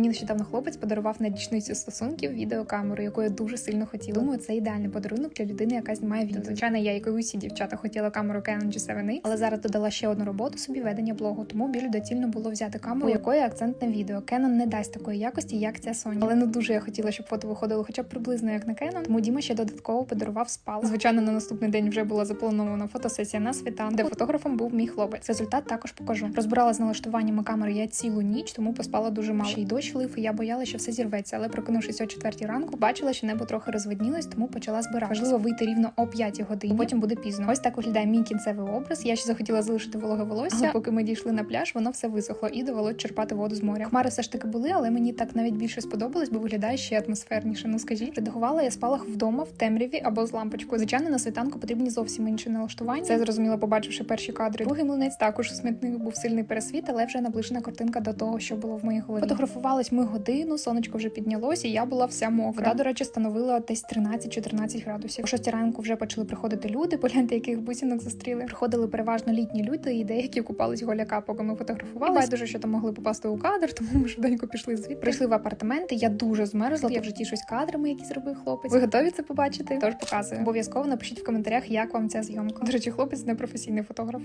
Мені нещодавно хлопець подарував на річницю стосунків відеокамеру, яку я дуже сильно хотіла. Думаю, це ідеальний подарунок для людини, яка знімає відео. Звичайно, я, як і усі дівчата, хотіла камеру Canon G7X, але зараз додала ще одну роботу собі ведення блогу. Тому більш доцільно було взяти камеру, у якої акцент на відео. Canon не дасть такої якості, як ця Sony. Але не дуже я хотіла, щоб фото виходило, хоча б приблизно як на Canon. Тому Діма ще додатково подарував спал. Звичайно, на наступний день вже була запланована фотосесія на світанку, де фотографом був мій хлопець. Результат також покажу. Розбирала з налаштуваннями камери я цілу ніч, тому поспала дуже мало. Ще й дощ лив, і я боялася, що все зірветься. Але прокинувшись о четвертій ранку, бачила, що небо трохи розвиднілось, тому почала збирати. Важливо вийти рівно о п'ятій годині. Потім буде пізно. Ось так виглядає мій кінцевий образ. Я ще захотіла залишити вологе волосся. Але поки ми дійшли на пляж, воно все висохло і довелось черпати воду з моря. Хмари все ж таки були, але мені так навіть більше сподобалось, бо виглядає ще атмосферніше. Ну скажіть, редагувала я спалах вдома в темряві або з лампочкою. Звичайно, на світанку потрібні зовсім інші налаштування. Це зрозуміло, побачивши перші кадри. Другий млинець також у смітник був сильний пересвіт, але вже наближена картинка до того, що було в моїй голові. Фотографувались ми годину, сонечко вже піднялось, і я була вся мокра. Вода, до речі, становила десь 13-14 градусів. О 6 ранку вже почали приходити люди, погляньте, яких бусінок зустріли. Приходили переважно літні люди, і деякі купались голяка, поки ми фотографували. Байдуже, що там могли попасти у кадр, тому ми швиденько пішли звідти. Прийшли в апартаменти. Я дуже змерзла. Я вже тішусь кадрами, які зробив хлопець. Ви готові це побачити? Тож показую. Обов'язково напишіть в коментарях, як вам ця зйомка. До речі, хлопець не професійний фотограф.